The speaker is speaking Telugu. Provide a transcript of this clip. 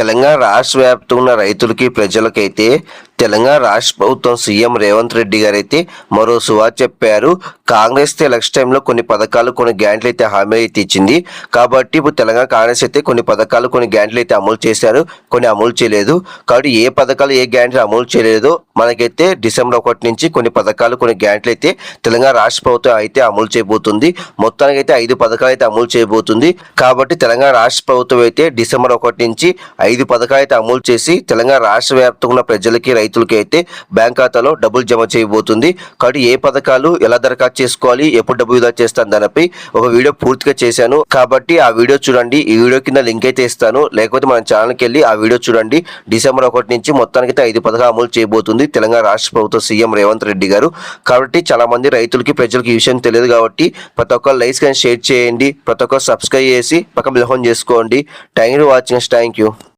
తెలంగాణ రాష్ట్ర వ్యాప్తంగా ఉన్న రైతులకి ప్రజలకైతే తెలంగాణ రాష్ట్ర ప్రభుత్వం సీఎం రేవంత్ రెడ్డి గారు అయితే మరో సువా చెప్పారు. కాంగ్రెస్ అయితే ఎలక్షన్ టైంలో కొన్ని పథకాలు కొన్ని గ్యాంట్లు అయితే హామీ అయితే ఇచ్చింది. కాబట్టి ఇప్పుడు తెలంగాణ కాంగ్రెస్ అయితే కొన్ని పథకాలు కొన్ని గ్యాంట్లు అయితే అమలు చేశారు. కొన్ని అమలు చేయలేదు. కాబట్టి ఏ పథకాలు ఏ గ్యాంట్లు అమలు చేయలేదో. మనకైతే డిసెంబర్ ఒకటి నుంచి కొన్ని పథకాలు కొన్ని గ్యాంట్లు అయితే తెలంగాణ రాష్ట్ర ప్రభుత్వం అయితే అమలు చేయబోతుంది. మొత్తానికి అయితే ఐదు పథకాలు అయితే అమలు చేయబోతుంది. కాబట్టి తెలంగాణ రాష్ట్ర ప్రభుత్వం అయితే డిసెంబర్ ఒకటి నుంచి ఐదు పథకాలు అయితే అమలు చేసి తెలంగాణ రాష్ట్ర వ్యాప్తంగా ఉన్న ప్రజలకి రైతులకి అయితే బ్యాంక్ ఖాతాలో డబ్బులు జమ చేయబోతుంది. కాబట్టి ఏ పథకాలు ఎలా దరఖాస్తు చేసుకోవాలి ఎప్పుడు డబ్బు విధా చేస్తాను దానిపై ఒక వీడియో పూర్తిగా చేశాను. కాబట్టి ఆ వీడియో చూడండి. ఈ వీడియో కింద లింక్ అయితే ఇస్తాను. లేకపోతే మన ఛానల్కి వెళ్ళి ఆ వీడియో చూడండి. డిసెంబర్ ఒకటి నుంచి మొత్తానికి అయితే ఐదు పథకాలు అమలు చేయబోతుంది తెలంగాణ రాష్ట్ర ప్రభుత్వ సీఎం రేవంత్ రెడ్డి గారు. కాబట్టి చాలా మంది రైతులకి ప్రజలకి ఈ విషయం తెలియదు కాబట్టి ప్రతి ఒక్కరు లైక్స్ కానీ షేర్ చేయండి. ప్రతి ఒక్కరు సబ్స్క్రైబ్ చేసి పక్కన బిల్హోన్ చేసుకోండి. Thank you watching. Thank you.